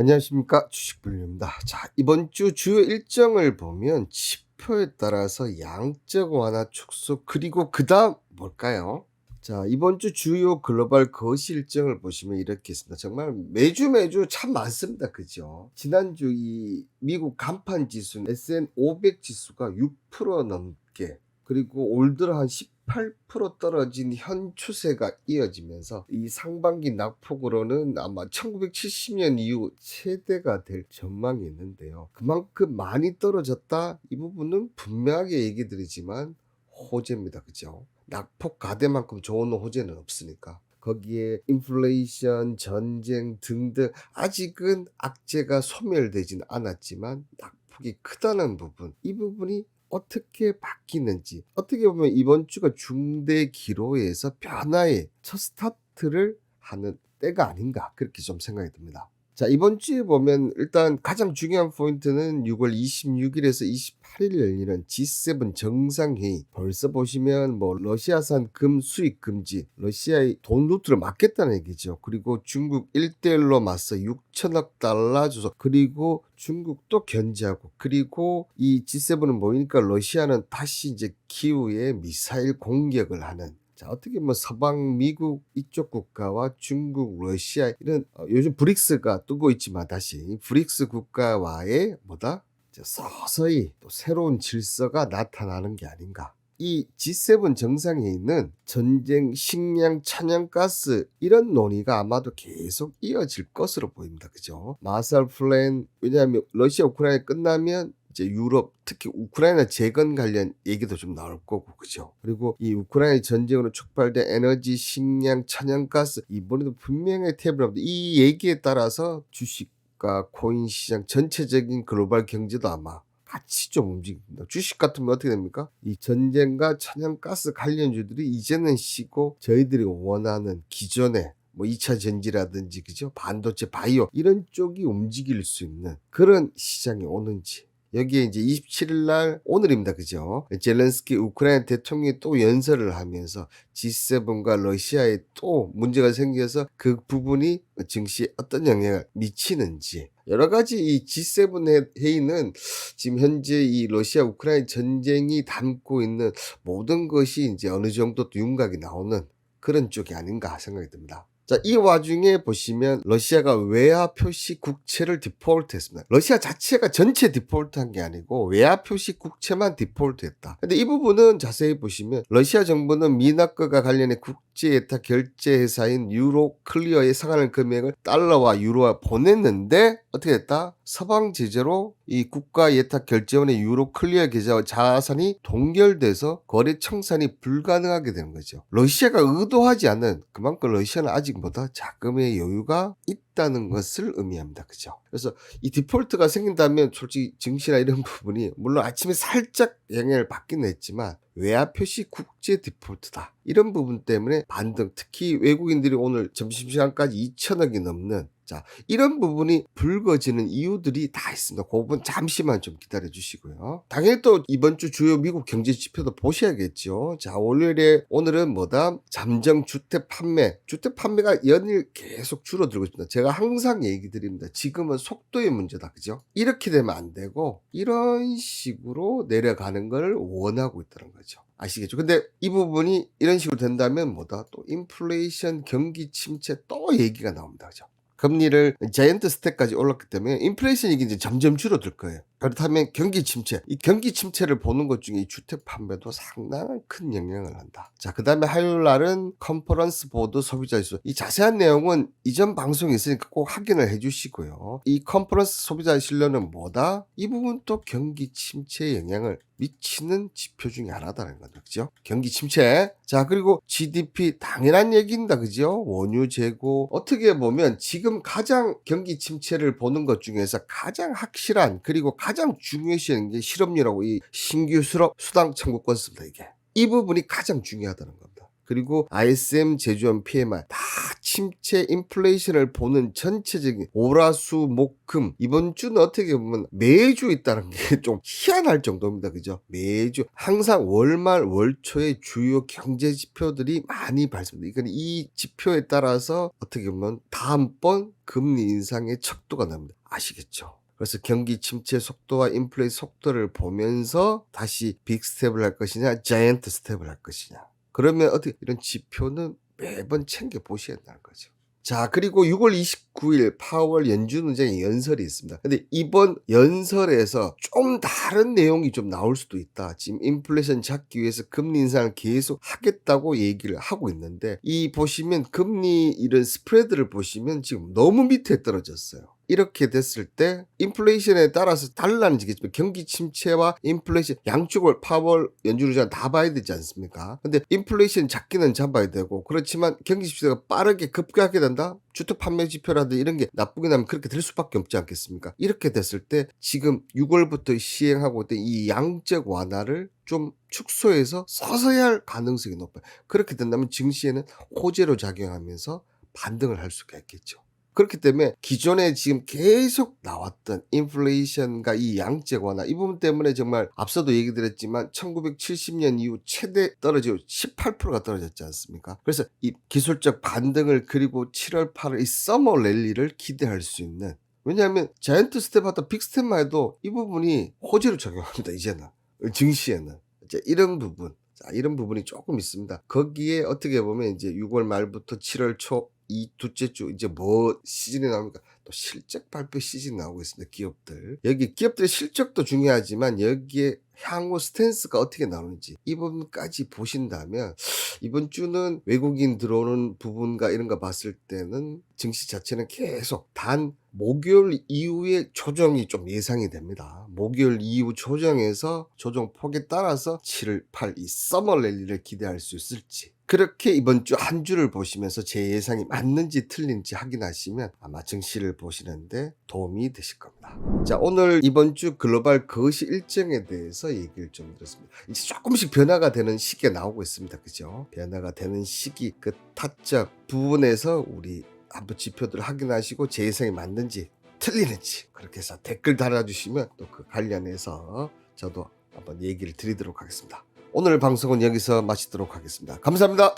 안녕하십니까 주식불입니다. 자 이번 주 주요 일정을 보면 지표에 따라서 양적 완화 축소 그리고 그 다음 뭘까요? 자 이번 주 주요 글로벌 거시 일정을 보시면 이렇게 있습니다. 정말 매주 매주 참 많습니다. 그죠? 지난주 이 미국 간판 지수 S&P 500 지수가 6% 넘게 그리고 올 들어 한 18% 떨어진 현 추세가 이어지면서 이 상반기 낙폭으로는 아마 1970년 이후 최대가 될 전망이 있는데요. 그만큼 많이 떨어졌다 이 부분은 분명하게 얘기 드리지만 호재입니다. 그죠? 낙폭 가대만큼 좋은 호재는 없으니까. 거기에 인플레이션, 전쟁 등등 아직은 악재가 소멸되진 않았지만 낙폭이 크다는 부분 이 부분이 어떻게 바뀌는지 어떻게 보면 이번 주가 중대 기로에서 변화의 첫 스타트를 하는 때가 아닌가 그렇게 좀 생각이 듭니다. 자 이번 주에 보면 일단 가장 중요한 포인트는 6월 26일에서 28일 열리는 G7 정상회의. 벌써 보시면 뭐 러시아산 금 수입 금지 러시아의 돈 루트를 막겠다는 얘기죠. 그리고 중국 1대1로 맞서 6천억 달러 주소 그리고 중국도 견제하고 그리고 이 G7은 모이니까 러시아는 다시 이제 키우에 미사일 공격을 하는 자, 어떻게 뭐 서방 미국 이쪽 국가와 중국, 러시아 이런 어, 요즘 브릭스가 뜨고 있지만 다시 브릭스 국가와의 뭐다? 서서히 또 새로운 질서가 나타나는 게 아닌가. 이 G7 정상회의는 전쟁, 식량, 천연가스 이런 논의가 아마도 계속 이어질 것으로 보입니다. 그죠? 마살 플랜 왜냐하면 러시아 우크라이나 끝나면 이제 유럽 특히 우크라이나 재건 관련 얘기도 좀 나올 거고 그죠. 그리고 이 우크라이나 전쟁으로 촉발된 에너지, 식량, 천연가스 이번에도 분명히 탭을 합니다. 이 얘기에 따라서 주식과 코인 시장 전체적인 글로벌 경제도 아마 같이 좀 움직입니다. 주식 같으면 어떻게 됩니까? 이 전쟁과 천연가스 관련주들이 이제는 쉬고 저희들이 원하는 기존의 뭐 2차 전지라든지 그죠? 반도체 바이오 이런 쪽이 움직일 수 있는 그런 시장이 오는지 여기에 이제 27일 날 오늘입니다. 그죠? 젤렌스키 우크라이나 대통령이 또 연설을 하면서 G7과 러시아에 또 문제가 생겨서 그 부분이 증시에 어떤 영향을 미치는지 여러 가지 이 G7 회의는 지금 현재 이 러시아 우크라이나 전쟁이 담고 있는 모든 것이 이제 어느 정도 또 윤곽이 나오는 그런 쪽이 아닌가 생각이 듭니다. 자, 이 와중에 보시면 러시아가 외화 표시 국채를 디폴트 했습니다. 러시아 자체가 전체 디폴트 한 게 아니고 외화 표시 국채만 디폴트 했다. 근데 이 부분은 자세히 보시면 러시아 정부는 미나크가 관련해 국제 예탁 결제 회사인 유로 클리어에 상하는 금액을 달러와 유로와 보냈는데 어떻게 됐다? 서방 제재로 이 국가 예탁 결제원의 유로 클리어 계좌와 자산이 동결돼서 거래 청산이 불가능하게 되는 거죠. 러시아가 의도하지 않는 그만큼 러시아는 아직 보다 자금의 여유가 있다는 것을 의미합니다. 그죠? 그래서 이 디폴트가 생긴다면 솔직히 증시나 이런 부분이 물론 아침에 살짝 영향을 받긴 했지만 외화 표시 국제 디폴트다. 이런 부분 때문에 반등 특히 외국인들이 오늘 점심시간까지 2천억이 넘는 자, 이런 부분이 불거지는 이유들이 다 있습니다. 그 부분 잠시만 좀 기다려 주시고요. 당연히 또 이번 주 주요 미국 경제 지표도 보셔야겠죠. 자, 월요일에 오늘은 뭐다? 잠정 주택 판매. 주택 판매가 연일 계속 줄어들고 있습니다. 제가 항상 얘기 드립니다. 지금은 속도의 문제다. 그죠? 이렇게 되면 안 되고 이런 식으로 내려가는 걸 원하고 있다는 거죠. 아시겠죠? 근데 이 부분이 이런 식으로 된다면 뭐다? 또 인플레이션, 경기 침체 또 얘기가 나옵니다. 그죠? 금리를 자이언트 스택까지 올랐기 때문에 인플레이션이 이제 점점 줄어들 거예요. 그렇다면 경기 침체, 이 경기 침체를 보는 것 중에 이 주택 판매도 상당한 큰 영향을 한다. 자, 그 다음에 화요일 날은 컨퍼런스 보드 소비자 지수. 이 자세한 내용은 이전 방송에 있으니까 꼭 확인을 해 주시고요. 이 컨퍼런스 소비자 신뢰는 뭐다? 이 부분 또 경기 침체에 영향을 미치는 지표 중에 하나다는 거죠. 그죠? 경기 침체. 자, 그리고 GDP 당연한 얘기입니다. 그죠? 원유 재고. 어떻게 보면 지금 가장 경기 침체를 보는 것 중에서 가장 확실한 그리고 가장 중요시하는 게 실업률하고 이 신규 수업 수당 청구권 씁니다. 이게. 이 부분이 가장 중요하다는 겁니다. 그리고 ISM 제조업 PMI 다 침체 인플레이션을 보는 전체적인 오라수 목금 이번 주는 어떻게 보면 매주 있다는 게 좀 희한할 정도입니다. 그죠? 매주 항상 월말 월초에 주요 경제 지표들이 많이 발생됩니다. 그러니까 이 지표에 따라서 어떻게 보면 다음번 금리 인상의 척도가 납니다. 아시겠죠? 그래서 경기 침체 속도와 인플레이 속도를 보면서 다시 빅 스텝을 할 것이냐, 자이언트 스텝을 할 것이냐. 그러면 어떻게 이런 지표는 매번 챙겨 보셔야 한다는 거죠. 자, 그리고 6월 29일 파월 연준 의장의 연설이 있습니다. 근데 이번 연설에서 좀 다른 내용이 좀 나올 수도 있다. 지금 인플레이션 잡기 위해서 금리 인상을 계속 하겠다고 얘기를 하고 있는데 이 보시면 금리 이런 스프레드를 보시면 지금 너무 밑에 떨어졌어요. 이렇게 됐을 때 인플레이션에 따라서 달라지겠지만 경기 침체와 인플레이션 양쪽을 파월 연준의장 다 봐야 되지 않습니까? 근데 인플레이션 잡기는 잡아야 되고 그렇지만 경기 침체가 빠르게 급격하게 된다? 주택 판매 지표라든지 이런 게 나쁘게 나면 그렇게 될 수밖에 없지 않겠습니까? 이렇게 됐을 때 지금 6월부터 시행하고 있던 이 양적 완화를 좀 축소해서 서서히 할 가능성이 높아요. 그렇게 된다면 증시에는 호재로 작용하면서 반등을 할 수가 있겠죠. 그렇기 때문에 기존에 지금 계속 나왔던 인플레이션과 이 양적 완화 이 부분 때문에 정말 앞서도 얘기 드렸지만 1970년 이후 최대 떨어지고 18%가 떨어졌지 않습니까? 그래서 이 기술적 반등을 그리고 7월 8월 이 서머 랠리를 기대할 수 있는 왜냐하면 자이언트 스텝하다 빅 스텝만 해도 이 부분이 호재로 작용합니다. 이제는 증시에는 이제 이런 부분 자, 이런 부분이 조금 있습니다. 거기에 어떻게 보면 이제 6월 말부터 7월 초 이 둘째 주 이제 뭐 시즌이 나옵니까? 또 실적 발표 시즌 나오고 있습니다. 기업들. 여기 기업들의 실적도 중요하지만 여기에 향후 스탠스가 어떻게 나오는지 이 부분까지 보신다면 이번 주는 외국인 들어오는 부분과 이런 거 봤을 때는 증시 자체는 계속 단 목요일 이후에 조정이 좀 예상이 됩니다. 목요일 이후 조정에서 조정 폭에 따라서 7, 8, 이 서머 랠리를 기대할 수 있을지 그렇게 이번 주 한 주를 보시면서 제 예상이 맞는지 틀린지 확인하시면 아마 증시를 보시는데 도움이 되실 겁니다. 자, 오늘 이번 주 글로벌 거시 일정에 대해서 얘기를 좀 드렸습니다. 이제 조금씩 변화가 되는 시기가 나오고 있습니다. 그죠? 변화가 되는 시기, 그 타적 부분에서 우리 한번 지표들을 확인하시고 제 예상이 맞는지 틀리는지 그렇게 해서 댓글 달아주시면 또 그 관련해서 저도 한번 얘기를 드리도록 하겠습니다. 오늘 방송은 여기서 마치도록 하겠습니다. 감사합니다.